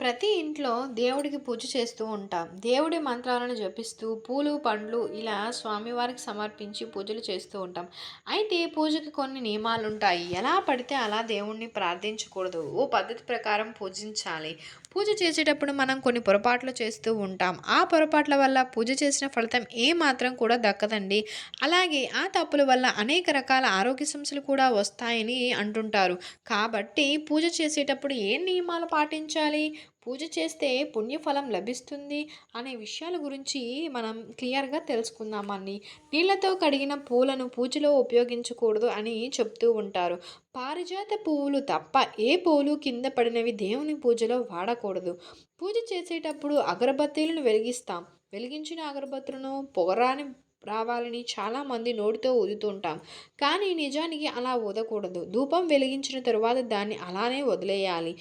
ప్రతి ఇంట్లో దేవుడికి పూజ చేస్తూ ఉంటాం. దేవుడి మంత్రాలను జపిస్తూ, పూలు, పండ్లు ఇలా స్వామివారికి సమర్పించి పూజలు చేస్తూ ఉంటాం. అయితే పూజకి కొన్ని నియమాలుంటాయి. ఎలా పడితే అలా దేవుణ్ణి ప్రార్థించకూడదు. ఓ పద్ధతి ప్రకారం పూజించాలి. పూజ చేసేటప్పుడు మనం కొన్ని పొరపాట్లు చేస్తూ ఉంటాం. ఆ పొరపాట్ల వల్ల పూజ చేసిన ఫలితం ఏ మాత్రం కూడా దక్కదండి. అలాగే ఆ తప్పుల వల్ల అనేక రకాల ఆరోగ్య సమస్యలు కూడా వస్తాయని అంటుంటారు. కాబట్టి పూజ చేసేటప్పుడు ఏ నియమాలు పాటించాలి? పూజ చేస్తే పుణ్యఫలం లభిస్తుంది అనే విషయాల గురించి మనం క్లియర్గా తెలుసుకుందామని. నీళ్ళతో కడిగిన పూలను పూజలో ఉపయోగించకూడదు అని చెప్తూ ఉంటారు. పారిజాత పువ్వులు తప్ప ఏ పువ్వులు కింద పడినవి దేవుని పూజలో వాడకూడదు. పూజ చేసేటప్పుడు అగరబత్తీలను వెలిగిస్తాం. వెలిగించిన అగరబత్తులను పొగరాని రావాలని చాలామంది నోటితో ఊదుతుంటాం. కానీ నిజానికి అలా ఊదకూడదు. ధూపం వెలిగించిన తరువాత దాన్ని అలానే వదిలేయాలి.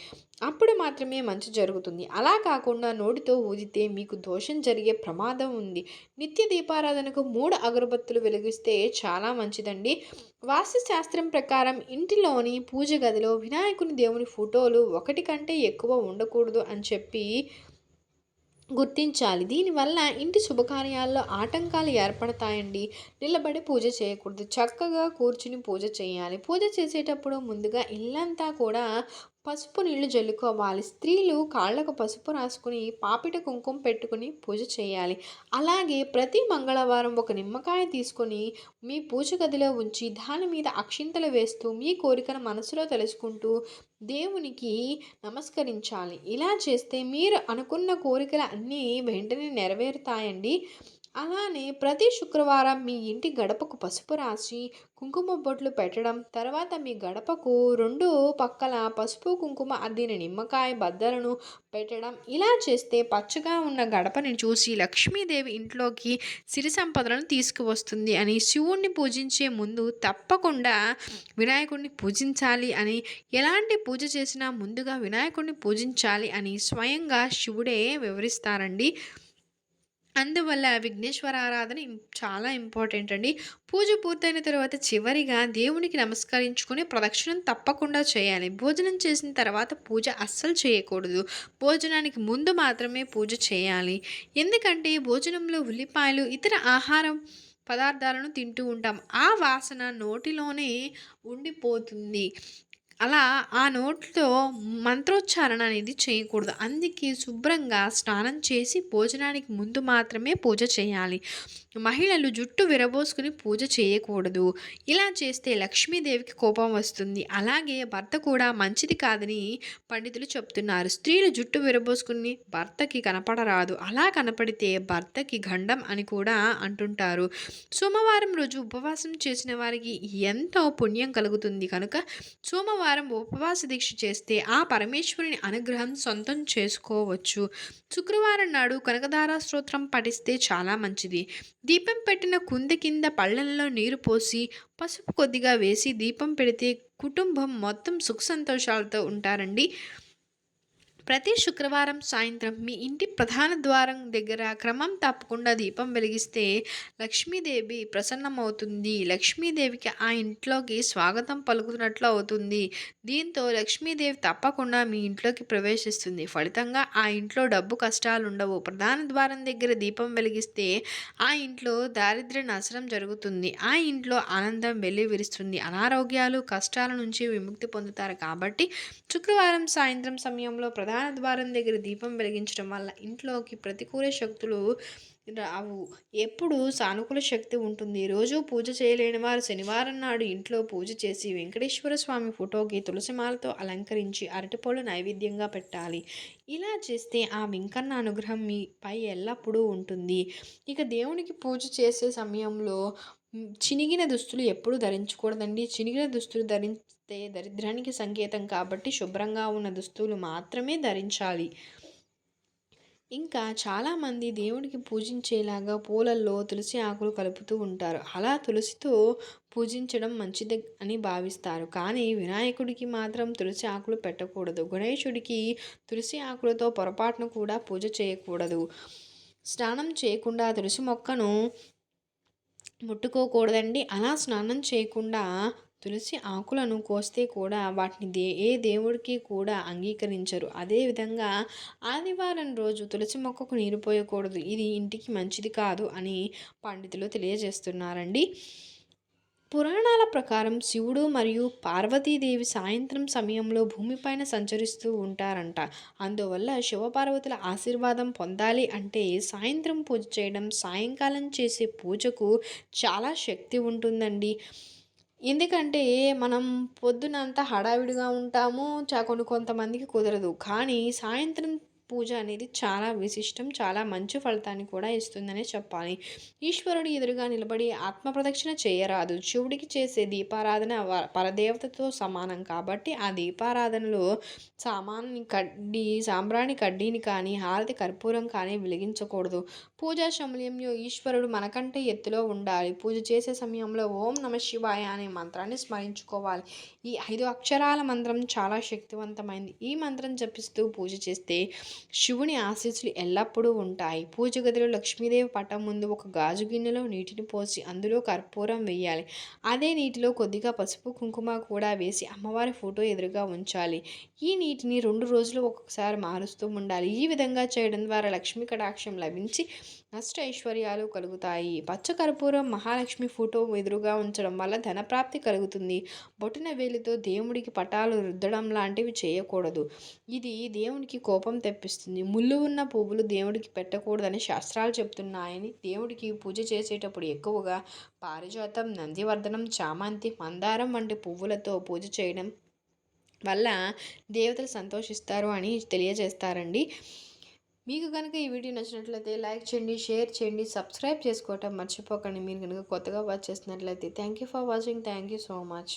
అప్పుడు మాత్రమే మంచి జరుగుతుంది. అలా కాకుండా నోటితో ఊదితే మీకు దోషం జరిగే ప్రమాదం ఉంది. నిత్య దీపారాధనకు మూడు అగరబత్తులు వెలిగిస్తే చాలా మంచిదండి. వాస్తుశాస్త్రం ప్రకారం ఇంటిలోని పూజ గదిలో వినాయకుని దేవుని ఫోటోలు ఒకటి కంటే ఎక్కువ ఉండకూడదు అని చెప్పి గుర్తించాలి. దీనివల్ల ఇంటి శుభకార్యాల్లో ఆటంకాలు ఏర్పడతాయండి. నిలబడి పూజ చేయకూడదు. చక్కగా కూర్చుని పూజ చేయాలి. పూజ చేసేటప్పుడు ముందుగా ఇల్లంతా కూడా పసుపు నీళ్ళు జల్లుకోవాలి. స్త్రీలు కాళ్ళకు పసుపు రాసుకుని పాపిట కుంకుమ పెట్టుకుని పూజ చేయాలి. అలాగే ప్రతి మంగళవారం ఒక నిమ్మకాయ తీసుకొని మీ పూజ గదిలో ఉంచి దాని మీద అక్షింతలు వేస్తూ మీ కోరికను మనసులో తెలుసుకుంటూ దేవునికి నమస్కరించాలి. ఇలా చేస్తే మీరు అనుకున్న కోరికలు అన్నీ వెంటనే నెరవేరుతాయండి. అలానే ప్రతి శుక్రవారం మీ ఇంటి గడపకు పసుపు రాసి కుంకుమ బొట్లు పెట్టడం తర్వాత మీ గడపకు రెండు పక్కల పసుపు కుంకుమ అద్దిన నిమ్మకాయ బద్దలను పెట్టడం ఇలా చేస్తే పచ్చగా ఉన్న గడపని చూసి లక్ష్మీదేవి ఇంట్లోకి సిరి సంపదలను తీసుకువస్తుంది అని శివుణ్ణి పూజించే ముందు తప్పకుండా వినాయకుడిని పూజించాలి అని ఎలాంటి పూజ చేసినా ముందుగా వినాయకుడిని పూజించాలి అని స్వయంగా శివుడే వివరిస్తారండి. అందువల్ల విఘ్నేశ్వర ఆరాధన చాలా ఇంపార్టెంట్ అండి. పూజ పూర్తయిన తర్వాత చివరిగా దేవునికి నమస్కరించుకుని ప్రదక్షిణం తప్పకుండా చేయాలి. భోజనం చేసిన తర్వాత పూజ అస్సలు చేయకూడదు. భోజనానికి ముందు మాత్రమే పూజ చేయాలి. ఎందుకంటే భోజనంలో ఉల్లిపాయలు ఇతర ఆహారం పదార్థాలను తింటూ ఉంటాం. ఆ వాసన నోటిలోనే ఉండిపోతుంది. అలా ఆ నోట్లో మంత్రోచ్చారణ అనేది చేయకూడదు. అందుకే శుభ్రంగా స్నానం చేసి భోజనానికి ముందు మాత్రమే పూజ చేయాలి. మహిళలు జుట్టు విరబోసుకుని పూజ చేయకూడదు. ఇలా చేస్తే లక్ష్మీదేవికి కోపం వస్తుంది. అలాగే భర్త కూడా మంచిది కాదని పండితులు చెప్తున్నారు. స్త్రీలు జుట్టు విరబోసుకుని భర్తకి కనపడరాదు. అలా కనపడితే భర్తకి గండం అని కూడా అంటుంటారు. సోమవారం రోజు ఉపవాసం చేసిన వారికి ఎంతో పుణ్యం కలుగుతుంది కనుక సోమవారం వారం ఉపవాస దీక్ష చేస్తే ఆ పరమేశ్వరుని అనుగ్రహం సొంతం చేసుకోవచ్చు. శుక్రవారం నాడు కనకదార స్తోత్రం పఠిస్తే చాలా మంచిది. దీపం పెట్టిన కుంది కింద పళ్ళల్లో నీరు పోసి పసుపు కొద్దిగా వేసి దీపం పెడితే కుటుంబం మొత్తం సుఖ సంతోషాలతో ఉంటారండి. ప్రతి శుక్రవారం సాయంత్రం మీ ఇంటి ప్రధాన ద్వారం దగ్గర క్రమం తప్పకుండా దీపం వెలిగిస్తే లక్ష్మీదేవి ప్రసన్నమవుతుంది. లక్ష్మీదేవికి ఆ ఇంట్లోకి స్వాగతం పలుకుతున్నట్లు అవుతుంది. దీంతో లక్ష్మీదేవి తప్పకుండా మీ ఇంట్లోకి ప్రవేశిస్తుంది. ఫలితంగా ఆ ఇంట్లో డబ్బు కష్టాలు ఉండవు ప్రధాన ద్వారం దగ్గర దీపం వెలిగిస్తే ఆ ఇంట్లో దారిద్ర్య నాశనం జరుగుతుంది. ఆ ఇంట్లో ఆనందం వెళ్ళి విరుస్తుంది అనారోగ్యాలు కష్టాల నుంచి విముక్తి పొందుతారు. కాబట్టి శుక్రవారం సాయంత్రం సమయంలో ప్రధాన ప్రధాన ద్వారం దగ్గర దీపం వెలిగించడం వల్ల ఇంట్లోకి ప్రతికూల శక్తులు రావు. ఎప్పుడు సానుకూల శక్తి ఉంటుంది. రోజు పూజ చేయలేని వారు శనివారం నాడు ఇంట్లో పూజ చేసి వెంకటేశ్వర స్వామి ఫోటోకి తులసిమాలతో అలంకరించి అరటిపళ్ళు నైవేద్యంగా పెట్టాలి. ఇలా చేస్తే ఆ వెంకన్న అనుగ్రహం మీపై ఎల్లప్పుడూ ఉంటుంది. ఇక దేవునికి పూజ చేసే సమయంలో చినిగిన దుస్తులు ఎప్పుడు ధరించకూడదండి. చినిగిన దుస్తులు ధరిస్తే దరిద్రానికి సంకేతం కాబట్టి శుభ్రంగా ఉన్న దుస్తులు మాత్రమే ధరించాలి. ఇంకా చాలామంది దేవుడికి పూజించేలాగా పూలల్లో తులసి ఆకులు కలుపుతూ ఉంటారు. అలా తులసితో పూజించడం మంచిది అని భావిస్తారు. కానీ వినాయకుడికి మాత్రం తులసి ఆకులు పెట్టకూడదు. గణేశుడికి తులసి ఆకులతో పొరపాటును కూడా పూజ చేయకూడదు. స్నానం చేయకుండా తులసి మొక్కను ముట్టుకోకూడదండి. అలా స్నానం చేయకుండా తులసి ఆకులను కోస్తే కూడా వాటిని దే ఏ దేవుడికి కూడా అంగీకరించరు. అదేవిధంగా ఆదివారం రోజు తులసి మొక్కకు నీరు పోయకూడదు. ఇది ఇంటికి మంచిది కాదు అని పండితులు తెలియజేస్తున్నారండి. పురాణాల ప్రకారం శివుడు మరియు పార్వతీదేవి సాయంత్రం సమయంలో భూమిపైన సంచరిస్తూ ఉంటారంట. అందువల్ల శివపార్వతుల ఆశీర్వాదం పొందాలి అంటే సాయంత్రం పూజ చేయడం సాయంకాలం చేసే పూజకు చాలా శక్తి ఉంటుందండి. ఎందుకంటే మనం పొద్దునంతా హడావిడిగా ఉంటాము చా కొన్ని కొంతమందికి కుదరదు. కానీ సాయంత్రం పూజ అనేది చాలా విశిష్టం చాలా మంచి ఫలితాన్ని కూడా ఇస్తుందనే చెప్పాలి. ఈశ్వరుడు ఎదురుగా నిలబడి ఆత్మ ప్రదక్షిణ చేయరాదు. శివుడికి చేసే దీపారాధన వ- పరదేవతతో సమానం కాబట్టి ఆ దీపారాధనలో సామాన్ని కడ్డీ సాంబ్రాణి కడ్డీని కానీ హారతి కర్పూరం కానీ వెలిగించకూడదు. పూజా సమయంలో ఈశ్వరుడు మనకంటే ఎత్తులో ఉండాలి. పూజ చేసే సమయంలో ఓం నమ శివాయ అనే మంత్రాన్ని స్మరించుకోవాలి. ఈ ఐదు అక్షరాల మంత్రం చాలా శక్తివంతమైంది. ఈ మంత్రం జపిస్తూ పూజ చేస్తే శివుని ఆశీస్సులు ఎల్లప్పుడూ ఉంటాయి. పూజ గదిలో లక్ష్మీదేవి పటం ముందు ఒక గాజు గిన్నెలో నీటిని పోసి అందులో కర్పూరం వేయాలి. అదే నీటిలో కొద్దిగా పసుపు కుంకుమ కూడా వేసి అమ్మవారి ఫోటో ఎదురుగా ఉంచాలి. ఈ నీటిని రెండు రోజులు ఒక్కొక్కసారి మారుస్తూ ఉండాలి. ఈ విధంగా చేయడం ద్వారా లక్ష్మీ కటాక్షం లభించి నష్ట ఐశ్వర్యాలు కలుగుతాయి. పచ్చ కర్పూరం మహాలక్ష్మి ఫోటో ఎదురుగా ఉంచడం వల్ల ధనప్రాప్తి కలుగుతుంది. బొటిన వేలితో దేవుడికి పటాలు రుద్దడం లాంటివి చేయకూడదు. ఇది దేవునికి కోపం తెప్పిస్తుంది. ముళ్ళు ఉన్న పువ్వులు దేవుడికి పెట్టకూడదని శాస్త్రాలు చెప్తున్నాయని దేవుడికి పూజ చేసేటప్పుడు ఎక్కువగా పారిజాతం నందివర్ధనం చామంతి మందారం వంటి పువ్వులతో పూజ చేయడం వల్ల దేవతలు సంతోషిస్తారు అని తెలియజేస్తారండి. మీకు కనుక ఈ వీడియో నచ్చినట్లయితే లైక్ చేయండి షేర్ చేయండి సబ్స్క్రైబ్ చేసుకోవటం మర్చిపోకండి. మీరు కనుక కొత్తగా వాచ్ చేసినట్లయితే thank you for watching thank you so much